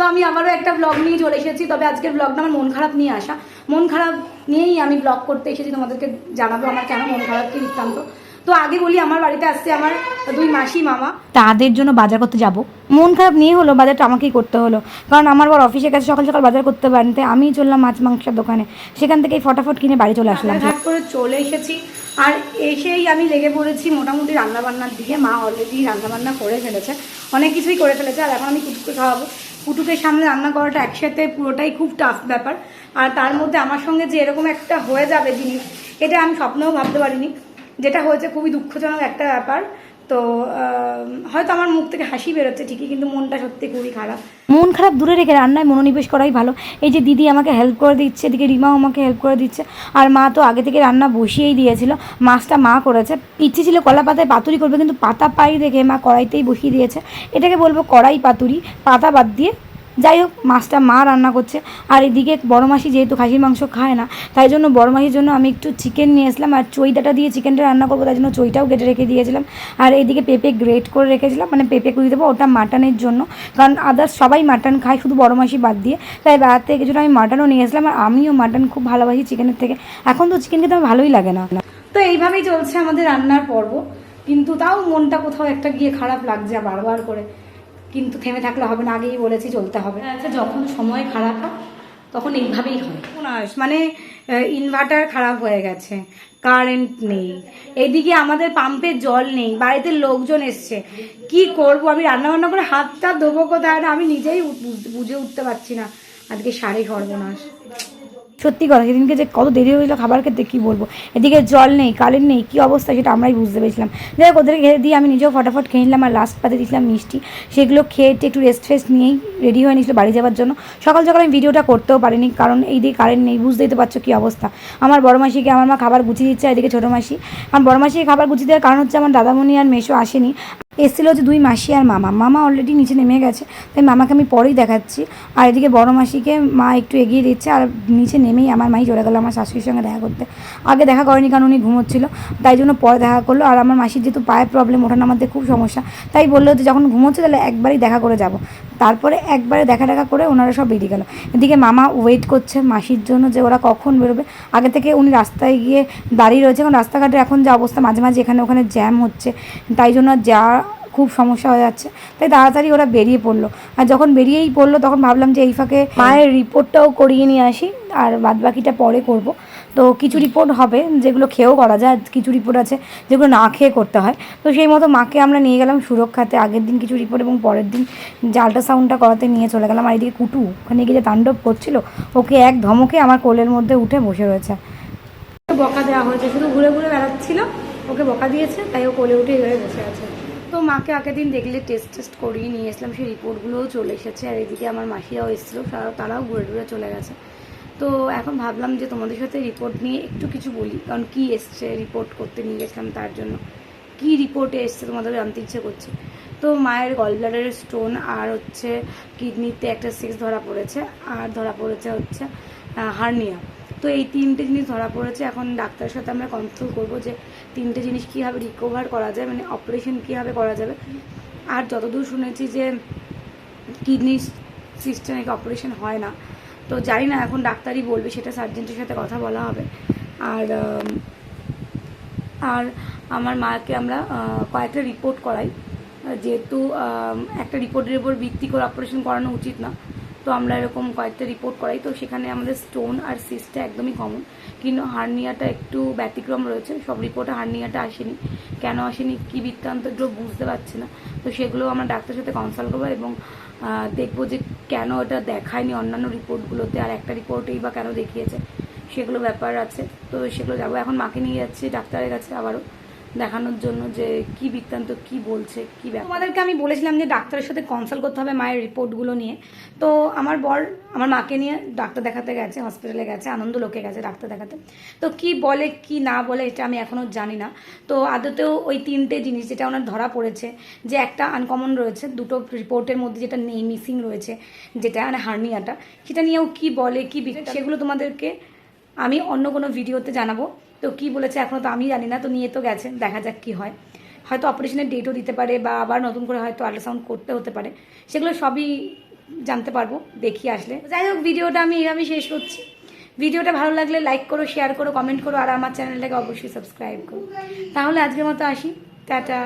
তো আমি আবারও একটা ব্লগ নিয়ে চলে এসেছি তবে আজকের ব্লগটা আমার মন খারাপ নিয়ে আসা। মন খারাপ নিয়েই আমি ব্লগ করতে এসেছি তোমাদেরকে জানাব আমার কেন মন খারাপ কি বৃত্তান্ত। তো আগে বলি আমার বাড়িতে আসছে আমার দুই মাসি মামা। তাদের জন্য বাজার করতে যাব। মন খারাপ নিয়ে হলো বাজারটা আমাকেই করতে হলো। কারণ আমার বর অফিসে গেছে সকাল সকাল বাজার করতে পারেন তাই আমি চললাম মাছ মাংসের দোকানে। সেখান থেকেই ফটাফট কিনে বাড়ি চলে আসলাম। ঘাট করে চলে এসেছি। আর এসেই আমি লেগে পড়েছি মোটামুটি রান্নাবান্নার দিকে। মা অলরেডি রান্নাবান্না করে ফেলেছে। অনেক কিছুই করে ফেলেছে আর এখন আমি কুটুকে খাওয়াবো। কুটুকের সামনে রান্না করাটা একসাথে পুরোটাই খুব টাফ ব্যাপার। আর তার মধ্যে আমার সঙ্গে যে এরকম একটা হয়ে যাবে জিনিস, এটা আমি স্বপ্নেও ভাবতে পারিনি। যেটা হয়েছে খুবই দুঃখজনক একটা ব্যাপার। তো হয়তো আমার মুখ থেকে হাসি বেরোচ্ছে ঠিকই, কিন্তু মনটা সত্যি খুবই খারাপ। মন খারাপ দূরে রেখে রান্নায় মনোনিবেশ করাই ভালো। এই যে দিদি আমাকে হেল্প করে দিচ্ছে, এদিকে রিমাও আমাকে হেল্প করে দিচ্ছে, আর মা তো আগে থেকে রান্না বসিয়েই দিয়েছিল। মাছটা মা করেছে। ইচ্ছে ছিল কলা পাতায় পাতুরি করবে, কিন্তু পাতা পাই দেখে মা কড়াইতেই বসিয়ে দিয়েছে। এটাকে বলব কড়াই পাতুরি। পাতা বাদ দিয়ে যাই হোক, মাছটা মা রান্না করছে। আর এদিকে বড় মাসি যেহেতু খাসির মাংস খায় না, তাই জন্য বড় মাসির জন্য আমি একটু চিকেন নিয়ে আসলাম আর চইটাটা দিয়ে চিকেনটা রান্না করব, তাই জন্য চইটাও কেটে রেখে দিয়েছিলাম। আর এদিকে পেঁপে গ্রেট করে রেখেছিলাম মানে পেঁপে কুড়ি দেবো, ওটা মাটনের জন্য। কারণ আদার্স সবাই মাটন খায়, শুধু বড় মাসি বাদ দিয়ে। তাই বাজার থেকে কিছুটা আমি মাটনও নিয়ে আসলাম আর আমিও মাটন খুব ভালোবাসি চিকেনের থেকে। এখন তো চিকেন খেতে আমার ভালোই লাগে না। তো এইভাবেই চলছে আমাদের রান্নার পর্ব, কিন্তু তাও মনটা কোথাও একটা গিয়ে খারাপ লাগছে, বারবার করে। কিন্তু থেমে থাকলে হবে না আগেই বলেছি চলতে হবে। আচ্ছা যখন সময় খারাপ হয় তখন এইভাবেই হয়। মানে ইনভার্টার খারাপ হয়ে গেছে কারেন্ট নেই এদিকে আমাদের পাম্পের জল নেই বাড়িতে লোকজন এসছে কি করব? আমি রান্না বান্না করে হাতটা দেবো কোথায়? না আমি নিজেই বুঝে উঠতে পারছি না। আজকে সাড়ে সর্বনাশ। সত্যি কথা, সেদিনকে যে কত দেরি হয়েছিল খাবার খেতে, কী বলব? এদিকে জল নেই, কারেন্ট নেই, কী অবস্থা সেটা আমরাই বুঝতে পেরেছিলাম। যাই হোক ওদের খেয়ে দিয়ে আমি নিজেও ফটাফট খেয়ে নিলাম আর লাস্ট পাতে দিয়েছিলাম মিষ্টি। সেগুলো খেয়ে একটু রেস্ট ফেস্ট নিয়েই রেডি হয়ে নিয়েছিল বাড়ি যাওয়ার জন্য। সকাল সকাল আমি ভিডিওটা করতেও পারিনি, কারণ এই দিকে কারেন্ট নেই, বুঝতেই তো পারছ কী অবস্থা। আমার বড় মাসিকে আমার মা খাবার গুছিয়ে দিচ্ছে এদিকে ছোটো মাসি। আমার বড় মাসিকে খাবার গুছিয়ে দেওয়ার কারণ হচ্ছে আমার দাদামণি আর মেশো আসেনি। এসেছিল হচ্ছে দুই মাসি আর মামা। মামা অলরেডি নিচে নেমে গেছে, তাই মামাকে আমি পরেই দেখাচ্ছি। আর এদিকে বড় মাসিকে মা একটু এগিয়ে দিচ্ছে, আর নিচে নেমেই আমার মাই চলে গেলো আমার শাশুড়ির সঙ্গে দেখা করতে। আগে দেখা করেনি কারণ উনি ঘুমোচ্ছিল, তাই জন্য পরে দেখা করল। আর আমার মাসির যেহেতু পায়ের প্রবলেম ওঠা আমাদের খুব সমস্যা, তাই বলল যে যখন ঘুমোচ্ছে তাহলে একবারই দেখা করে যাব। তারপরে একবারে দেখা দেখা করে ওনারা সব বেরিয়ে গেল। এদিকে মামা ওয়েট করছে মাসির জন্য যে ওরা কখন বেরোবে। আগে থেকে উনি রাস্তায় গিয়ে দাঁড়িয়ে রয়েছে। কারণ রাস্তাঘাটে এখন যা অবস্থা মাঝে মাঝে এখানে ওখানে জ্যাম হচ্ছে। তাই জন্য যা খুব সমস্যা হয়ে যাচ্ছে। তাই তাড়াতাড়ি ওরা বেরিয়ে পড়ল। আর যখন বেরিয়েই পড়ল তখন ভাবলাম যে এই ফাঁকে মায়ের রিপোর্টটাও করিয়ে নিয়ে আসি। আর বাদ বাকিটা পরে করব। তো কিছু রিপোর্ট হবে যেগুলো খেয়েও করা যায় কিছু রিপোর্ট আছে যেগুলো না খেয়ে করতে হয়। তো সেই মতো মাকে আমরা নিয়ে গেলাম সুরক্ষাতে আগের দিন কিছু রিপোর্ট এবং পরের দিন যে আল্ট্রাসাউন্ডটা করাতে নিয়ে চলে গেলাম। আর এদিকে কুটু ওখানে গিয়ে যে তাণ্ডব করছিল ওকে এক ধমকে আমার কোলের মধ্যে উঠে বসে রয়েছে। বকা দেওয়া হয়েছে শুধু ঘুরে ঘুরে বেড়াচ্ছিল ওকে বকা দিয়েছে তাই ও কোলে উঠে এভাবে বসে আছে। তো মাকে আগের দিন দেখলে টেস্ট টেস্ট করিয়ে নিয়ে এসলাম সেই রিপোর্টগুলোও চলে এসেছে। আর এদিকে আমার মাসিরাও এসেছিল তারাও তারাও ঘুরে ঘুরে চলে গেছে। তো এখন ভাবলাম যে তোমাদের সাথে রিপোর্ট নিয়ে একটু কিছু বলি, কারণ কি এসছে রিপোর্ট করতে নিয়ে গেছিলাম তার জন্য। কি রিপোর্টে এসছে তোমাদের জানতে ইচ্ছে করছে? তো মায়ের গল ব্লাডারের স্টোন আর হচ্ছে কিডনিতে একটা সিক্স ধরা পড়েছে, আর ধরা পড়েছে হচ্ছে হার্নিয়া তো এই তিনটে জিনিস ধরা পড়েছে, এখন ডাক্তারের সাথে আমরা কনসাল্ট করব যে তিনটে জিনিস কীভাবে রিকভার করা যায় মানে অপারেশন কীভাবে করা যাবে। আর যতদূর শুনেছি যে কিডনি সিস্টেম অপারেশন হয় না তো জানি না, এখন ডাক্তারই বলবে, সেটা সার্জেন্টের সাথে কথা বলা হবে। আর আর আমার মাকে আমরা কয়েকটা রিপোর্ট করাই। যেহেতু একটা রিপোর্টের উপর ভিত্তি করে অপারেশন করানো উচিত না। তো আমরা এরকম কয়েকটা রিপোর্ট করাই। তো সেখানে আমাদের স্টোন আর সিস্টটা একদমই কমন কিন্তু হার্নিয়াটা একটু ব্যতিক্রম রয়েছে। সব রিপোর্টে হার্নিয়াটা আসেনি। কেন আসেনি? কী বৃত্তান্ত? এগুলো বুঝতে পারছি না। তো সেগুলো আমরা ডাক্তারের সাথে কনসাল্ট করব এবং দেখব যে কেন এটা দেখায়নি অন্যান্য রিপোর্টগুলোতে আর একটা রিপোর্টেই বা কেন দেখিয়েছে। সেগুলো ব্যাপার আছে। তো সেগুলো যাব। এখন মাকে নিয়ে যাচ্ছি ডাক্তারের কাছে আবারও। দেখানোর জন্য যে কি বৃত্তান্ত, কি বলছে, কি তোমাদেরকে আমি বলেছিলাম যে ডাক্তারের সাথে কনসাল্ট করতে হবে মায়ের রিপোর্টগুলো নিয়ে। তো আমার বর আমার মাকে নিয়ে ডাক্তার দেখাতে গেছে হসপিটালে গেছে আনন্দ লোকে গেছে ডাক্তার দেখাতে। তো কি বলে, কি না বলে এটা আমি এখনও জানি না। তো আদতেও ওই তিনটে জিনিস যেটা ওনার ধরা পড়েছে, যে একটা আনকমন রয়েছে, দুটো রিপোর্টের মধ্যে যেটা নেই মিসিং রয়েছে, যেটা মানে হার্নিয়াটা সেটা নিয়েও কি বলে, কি সেগুলো তোমাদেরকে আমি অন্য কোনো ভিডিওতে জানাব। তো কি বলেছে এখনও তো আমি জানি না, তো নিয়ে তো গেছেন দেখা যাক কী হয়। হয়তো অপারেশনের ডেটও দিতে পারে বা আবার নতুন করে হয়তো আল্ট্রাসাউন্ড করতে হতে পারে। সেগুলো সবই জানতে পারব, দেখি আসলে। যাই হোক, ভিডিওটা আমি এইভাবেই শেষ করছি। ভিডিওটা ভালো লাগলে লাইক করো শেয়ার করো কমেন্ট করো, আর আমার চ্যানেলটাকে অবশ্যই সাবস্ক্রাইব করো। তাহলে আজকের মতো আসি। টাটা।